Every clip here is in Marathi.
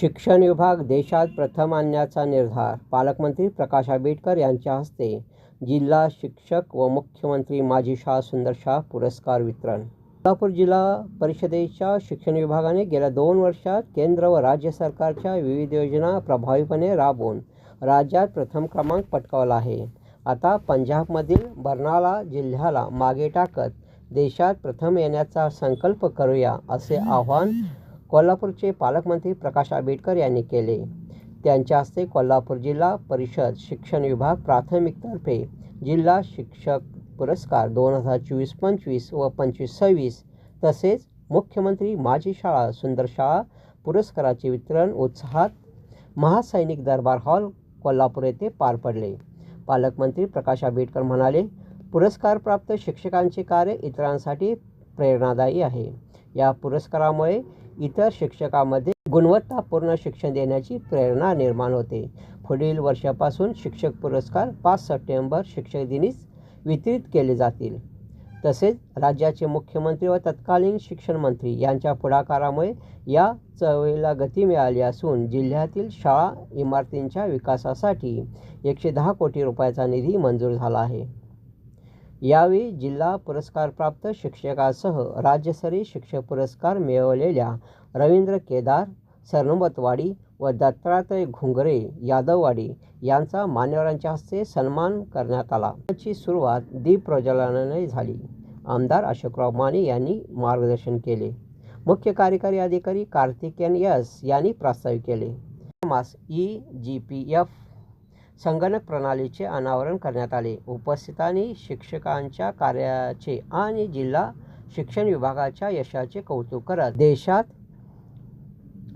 शिक्षण विभाग देशात प्रथम आणण्याचा निर्धार. पालकमंत्री प्रकाश आंबेडकर यांच्या हस्ते जिल्हा शिक्षक व मुख्यमंत्री माजी शाह सुंदरशाह पुरस्कार वितरण. कोल्हापूर जिल्हा परिषदेच्या शिक्षण विभागाने गेल्या दोन वर्षात केंद्र व राज्य सरकारच्या विविध योजना प्रभावीपणे राबवून राज्यात प्रथम क्रमांक पटकावला आहे. आता पंजाबमधील बर्नाला जिल्ह्याला मागे टाकत देशात प्रथम येण्याचा संकल्प करूया असे आव्हान कोल्हापूरचे पालकमंत्री प्रकाश आंबेडकर यांनी केले. त्यांच्या हस्ते कोल्हापूर जिल्हा परिषद शिक्षण विभाग प्राथमिकतर्फे जिल्हा शिक्षक पुरस्कार दोन हजार चोवीस पंचवीस व पंचवीस सव्वीस तसेच मुख्यमंत्री माझी शाळा सुंदर शाळा पुरस्काराचे वितरण उत्साहात महासैनिक दरबार हॉल कोल्हापूर येथे पार पडले. पालकमंत्री प्रकाश आंबेडकर म्हणाले पुरस्कारप्राप्त शिक्षकांचे कार्य इतरांसाठी प्रेरणादायी आहे. या पुरस्कारामुळे इतर शिक्षकामध्ये गुणवत्तापूर्ण शिक्षण देण्याची प्रेरणा निर्माण होते. पुढील वर्षापासून शिक्षक पुरस्कार पाच सप्टेंबर शिक्षक दिनीच वितरित केले जातील. तसेच राज्याचे मुख्यमंत्री व तत्कालीन शिक्षण मंत्री यांच्या पुढाकारामुळे या चळवळीला गती मिळाली असून जिल्ह्यातील शाळा इमारतींच्या विकासासाठी एकशे दहा कोटी रुपयाचा निधी मंजूर झाला आहे. यावेळी जिल्हा पुरस्कारप्राप्त शिक्षकासह राज्यस्तरीय शिक्षक पुरस्कार मिळवलेल्या रवींद्र केदार सरनोबतवाडी व दत्तात्रय घुंगरे यादववाडी यांचा मान्यवरांच्या हस्ते सन्मान करण्यात आला. याची सुरुवात दीप प्रज्वलनाने झाली. आमदार अशोकराव माने यांनी मार्गदर्शन केले. मुख्य कार्यकारी अधिकारी कार्तिकेयन यस यांनी प्रास्ताविक केले. मास ई जी पी एफ संगणक प्रणालीचे अनावरण करण्यात आले. उपस्थितांनी शिक्षकांच्या कार्याचे आणि जिल्हा शिक्षण विभागाच्या यशाचे कौतुक करत देशात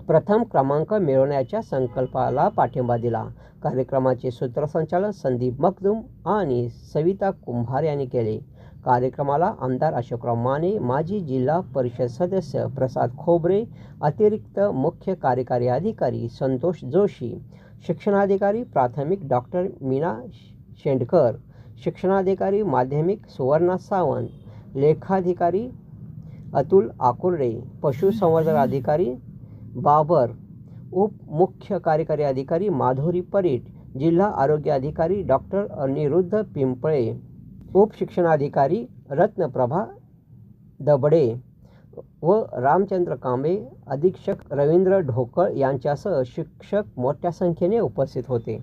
प्रथम क्रमांक मिळवण्याच्या संकल्पाला पाठिंबा दिला. कार्यक्रमाचे सूत्रसंचालन संदीप मखदूम आणि सविता कुंभार यांनी केले. कार्यक्रमाला आमदार अशोकराव माने माजी जिल्हा परिषद सदस्य प्रसाद खोबरे अतिरिक्त मुख्य कार्यकारी अधिकारी संतोष जोशी शिक्षणाधिकारी प्राथमिक डॉक्टर मीना शेंडकर शिक्षणाधिकारी माध्यमिक सुवर्णा सावंत लेखाधिकारी अतुल आकुर्डे पशुसंवर्धन अधिकारी बाबर उपमुख्य कार्यकारी अधिकारी माधुरी परीट जिल्हा आरोग्य अधिकारी डॉक्टर अनिरुद्ध पिंपळे उपशिक्षणाधिकारी रत्नप्रभा दबडे व रामचंद्र कांबे अधीक्षक रवींद्र ढोकळ यांच्यासह शिक्षक मोठ्या संख्येने उपस्थित होते.